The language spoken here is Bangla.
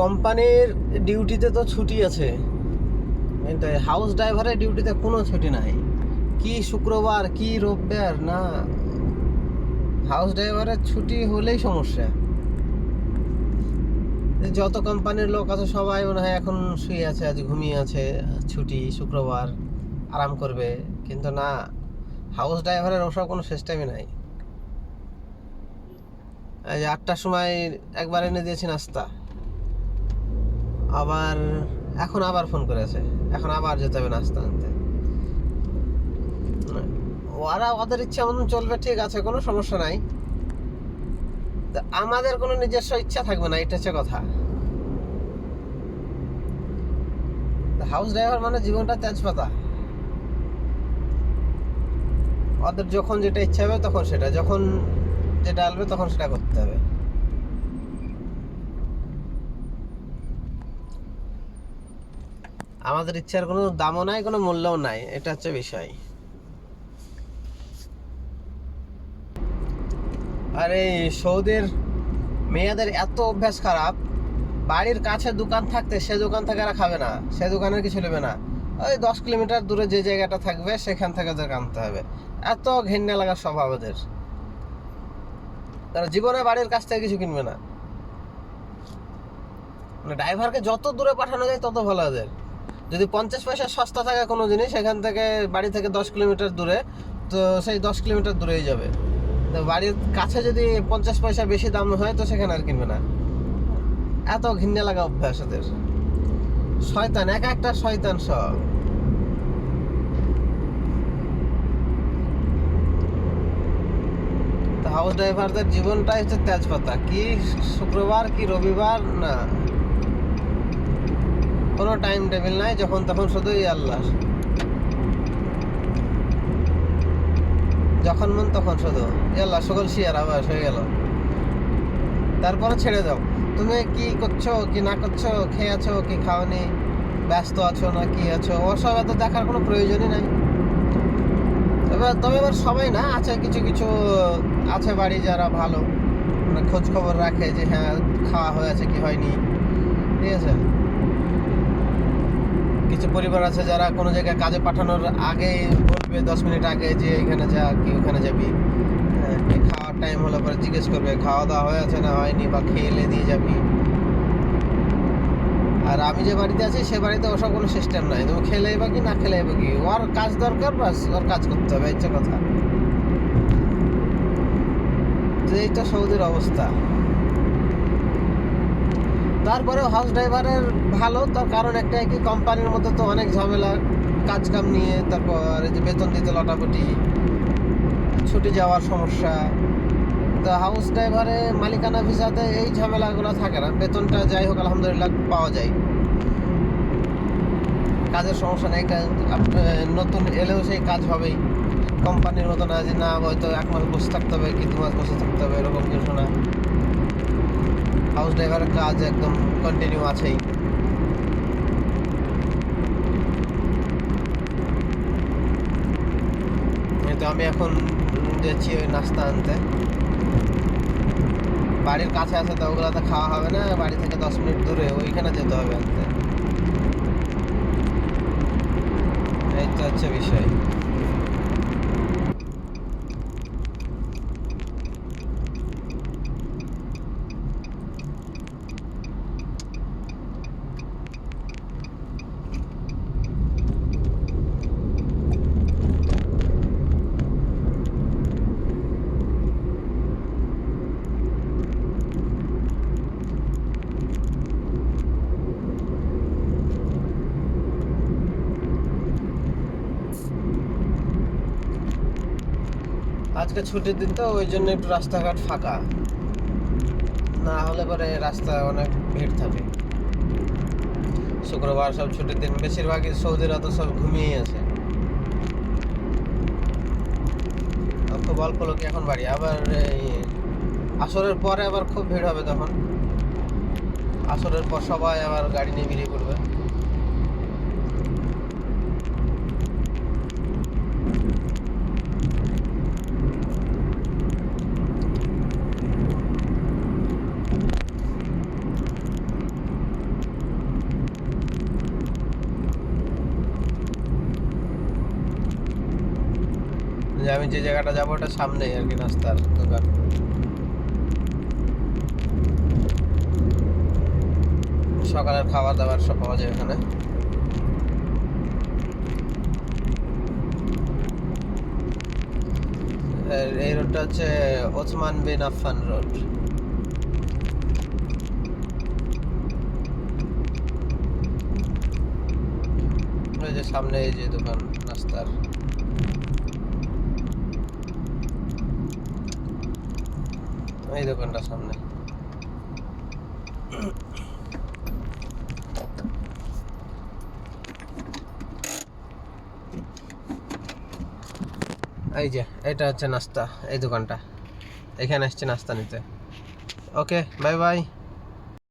কোম্পানির ডিউটিতে তো ছুটি আছে। কিন্তু হাউস ড্রাইভারের ডিউটিতে কোনো ছুটি নাই। কি শুক্রবার, কি রোববার? না হাউস ড্রাইভারের ছুটি হলেই সমস্যা। যত কোম্পানির লোক আছে সবাই মনে হয় এখন শুয়ে আছে, আজ ঘুমিয়ে আছে, ছুটি, শুক্রবার, আরাম করবে। কিন্তু না হাউস ড্রাইভারের ওসব কোনো সিস্টেমই নাই। আটটার সময় একবার এনে দিয়েছি নাস্তা। আবার, এখন আবার ফোন করেছে। এখন আবার যেতে হবে নাস্তা আনতে। ওরা ওদের ইচ্ছা মতন চলবে, ঠিক আছে, কোনো সমস্যা নাই। আমাদের কোনো নিজস্ব ইচ্ছা থাকবে না, এটা হচ্ছে কথা। হাউস ড্রাইভার মানে জীবনটা তেজপাতা। ওদের যখন যেটা ইচ্ছা হবে তখন সেটা, যখন যেটা আসবে তখন সেটা করতে হবে। আমাদের ইচ্ছার কোনো দামও নাই, কোনো মূল্যও নাই। এটা হচ্ছে বিষয়। আরে সৌদের মেয়েদের এত অভ্যাস খারাপ, বাড়ির কাছে দোকান থাকতে সে দোকান থেকে আর খাবে না, সে দোকানের কিছু নেবে না। ওই দশ কিলোমিটার দূরে যে জায়গাটা থাকবে, সেখান থেকে ওদের আনতে হবে। এত ঘেন্না লাগা স্বভাব ওদের। তারা জীবনে বাড়ির কাছ থেকে কিছু কিনবে না। মানে ড্রাইভারকে যত দূরে পাঠানো যায়, তত ভালো ওদের। যদি পঞ্চাশ পয়সা সস্তা থাকে কোনো জিনিস, সেখান থেকে বাড়ি থেকে দশ কিলোমিটার দূরে, তো সেই দশ কিলোমিটার দূরেই যাবে। তো বাড়ির কাছে যদি পঞ্চাশ পয়সা বেশি দাম হয়, তো সেখানে আর কিনবে না। এত ঘিন্নে লাগা অভ্যাস ওদের। শয়তান, এক একটা শয়তান সব। হাউস ড্রাইভারদের জীবনটাই হচ্ছে তেজপাতা। কি শুক্রবার, কি রবিবার? না। টাইম টেবিল নাই, যখন তখন শুধুই আল্লাহ। যখন মন তখন শুধু। আল্লাহ সকল শিয়ার আবার হয়ে গেল। তারপরে ছেড়ে দাও। তুমি কি করছ, কি না করছ, খেয়ে আছো, কি খাওনি, ব্যস্ত আছো না কি আছো ওসব এত দেখার কোনো প্রয়োজনই নাই। তবে তবে এবার সবাই না, আছে কিছু কিছু, আছে বাড়ি যারা ভালো। মানে খোঁজ খবর রাখে যে হ্যাঁ খাওয়া হয়েছে কি হয়নি। ঠিক আছে? কিছু পরিবার আছে যারা কোনো জায়গায় কাজে পাঠানোর আগে বলবে দশ মিনিট আগে যে এখানে যা, কি ওখানে যাবি। খাওয়ার টাইম হলে পরে জিজ্ঞেস করবে খাওয়া দাওয়া হয়ে আছে না হয়নি বা খেয়ে দিয়ে যাবি? আর আমি যে বাড়িতে আছি, সে বাড়িতে ওসব কোনো সিস্টেম নাই। তুমি খেলে বা কি, না খেলে বা কি? ওর কাজ দরকার বাস ওর কাজ করতে হবে, ইচ্ছে কথা। তো এইটা সৌদির অবস্থা। তারপরে হাউস ড্রাইভারের ভালো, তার কারণ একটা কি কোম্পানির মধ্যে তো অনেক ঝামেলা কাজ কাম নিয়ে, তারপর এই যে বেতন দিতে লটাপটি, ছুটি যাওয়ার সমস্যা। তো হাউস ড্রাইভারে মালিকানা ভিসাতে এই ঝামেলাগুলো থাকে না। বেতনটা যাই হোক, আলহামদুলিল্লাহ পাওয়া যায়। কাজের সমস্যা নেই নতুন এলেও সেই কাজ হবেই। কোম্পানির মতো না যে না, হয়তো এক মাস বসে থাকতে হবে, কি দু মাস বসে থাকতে হবে, এরকম কিছু না। হাউস ড্রাইভারের কাজ একদম কন্টিনিউ আছেই। তো আমি এখন যাচ্ছি ওই নাস্তা আনতে। বাড়ির কাছে আছে তো ওগুলোতে খাওয়া হবে না, বাড়ি থেকে দশ মিনিট দূরে, ওইখানে যেতে হবে আনতে। এই তো হচ্ছে বিষয়। আজকে ছুটির দিন তো, ওই জন্য একটু রাস্তাঘাট ফাঁকা। না হলে পরে রাস্তা অনেক ভিড় থাকে। শুক্রবার সব ছুটির দিন, বেশিরভাগই সৌদিরা তো সব ঘুমিয়েই আছে। খুব অল্প লোক এখন বাড়ি, আবার এই আসরের পরে আবার খুব ভিড় হবে তখন। আসরের পর সবাই আবার গাড়ি নিয়ে বেরিয়ে পড়বে। যে আমি যে জায়গাটা যাব ওটা সামনেই আর কি, রাস্তার দোকান। সকালের খাবার দাবার সব পাওয়া যায় এখানে এই রোডটা হচ্ছে ওসমান বিন আফফান রোড। যে সামনে এই যে দোকান নাস্তার এই দোকানটা সামনে। এই যে, এটা হচ্ছে নাস্তা, এই দোকানটা। এখানে আসছে নাস্তা নিতে। Okay, bye bye.